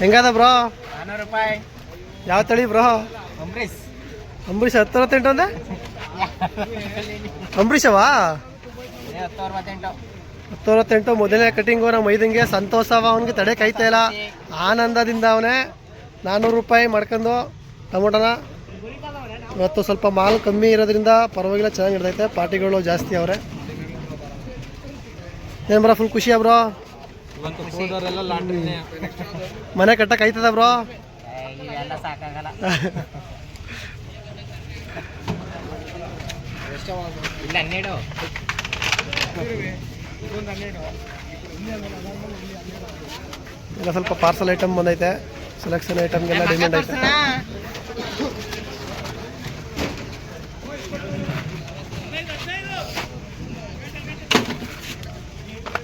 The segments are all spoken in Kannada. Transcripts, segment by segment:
ಹೆಂಗದ ಬ್ರೋ? ನಾನ್ನೂರು ರೂಪಾಯಿ. ಯಾವ ತಳಿ ಬ್ರೋ? ಅಂಬರೀಶ್ ಅಂಬರೀಷ್ ಹತ್ತು ಅರವತ್ತೆಂಟು ಅಂದೆ? ಅಂಬರೀಷವಾ? ಹತ್ತು ಅರವತ್ತೆಂಟು ಹತ್ತು ಅರವತ್ತೆಂಟು ಮೊದಲನೇ ಕಟಿಂಗು ನಮ್ಮ ಐದಂಗೆ ಸಂತೋಷವ ಅವನಿಗೆ ತಡೆ ಕೈತಾ ಇಲ್ಲ. ಆನಂದದಿಂದ ಅವನೇ ನಾನ್ನೂರು ರೂಪಾಯಿ ಮಾಡ್ಕೊಂಡು ಟೊಮೊಟೊನ ಇವತ್ತು ಸ್ವಲ್ಪ ಮಾಲ್ ಕಮ್ಮಿ ಇರೋದ್ರಿಂದ ಪರವಾಗಿಲ್ಲ ಚೆನ್ನಾಗಿ ಹಿಡ್ದೈತೆ ಪಾರ್ಟಿಗಳು ಜಾಸ್ತಿ ಅವರೇ. ಏನು ಬ್ರೋ ಫುಲ್ ಖುಷಿಯಾ ಬ್ರೋ? ಮನೆ ಕಟ್ಟಕ್ಕೆ ಆಯ್ತದ ಬ್ರೋ? ಇಲ್ಲ ಎಲ್ಲ ಸ್ವಲ್ಪ ಪಾರ್ಸಲ್ ಐಟಮ್ ಬಂದೈತೆ. ಸೆಲೆಕ್ಷನ್ ಐಟಮ್ಗೆಲ್ಲ ಡಿಮ್ಯಾಂಡ್ ಐತೆ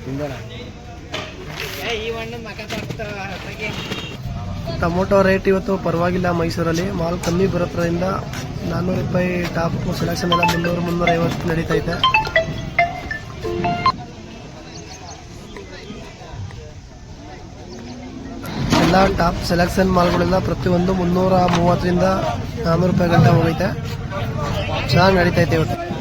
ತೋರಿಸ್ತಾರೆ ಟೊಮೊಟೊ ರೇಟ್ ಇವತ್ತು ಪರವಾಗಿಲ್ಲ ಮೈಸೂರಲ್ಲಿ. ಮಾಲ್ ಕಮ್ಮಿ ಬರೋದ್ರಿಂದ ನಾನ್ನೂರು ರೂಪಾಯಿ ಟಾಪ್ ಸೆಲೆಕ್ಷನ್ ಎಲ್ಲ ಮುನ್ನೂರು ಮುನ್ನೂರ ಐವತ್ತು ನಡೀತೈತೆ ಎಲ್ಲ ಟಾಪ್ ಸೆಲೆಕ್ಷನ್ ಮಾಲ್ಗಳೆಲ್ಲ ಪ್ರತಿಯೊಂದು ಮುನ್ನೂರ ಮೂವತ್ತರಿಂದ ನಾನ್ನೂರು ರೂಪಾಯಿ ಗಂಟೆ ಹೋಗೈತೆ. ಚೆನ್ನಾಗಿ ನಡೀತೈತೆ ಇವತ್ತು.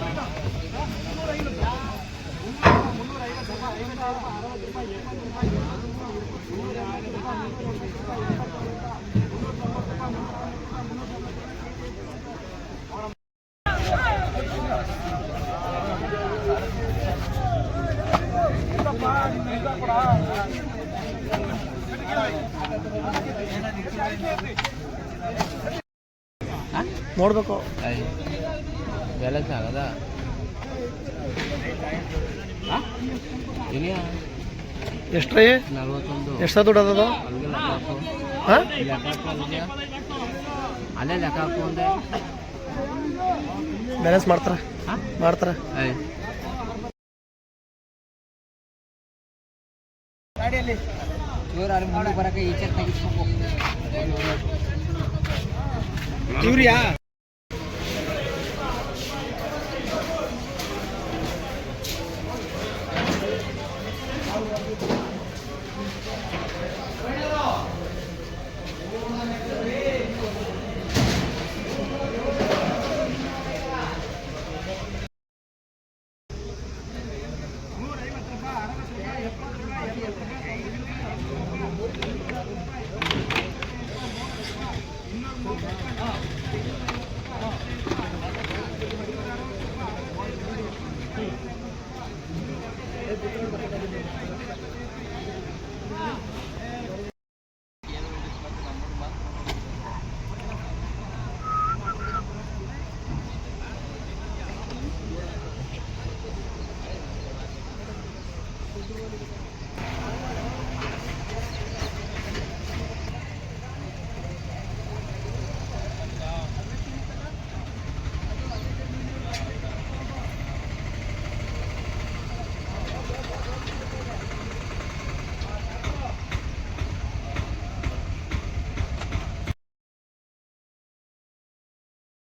ನೋಡಬೇಕು. ಬ್ಯಾಲೆನ್ಸ್ ಆಗದ ಇದೆಯಾ ಎಷ್ಟು ಎಷ್ಟ ದುಡ್ಡು ಅದ? ಅಲ್ಲೇ ಲೆಕ್ಕ ಹಾಕು ಅಂದೆ ಬ್ಯಾಲೆನ್ಸ್ ಮಾಡ್ತಾರ? ಹಾಂ ಮಾಡ್ತಾರೆ ಇವ್ರು ಅಲ್ಲಿ ಮುಂದೆ ಈಚೆ ತೆಗಿಸ್ಬೇಕು ಇವ್ರಿಯಾ Gracias.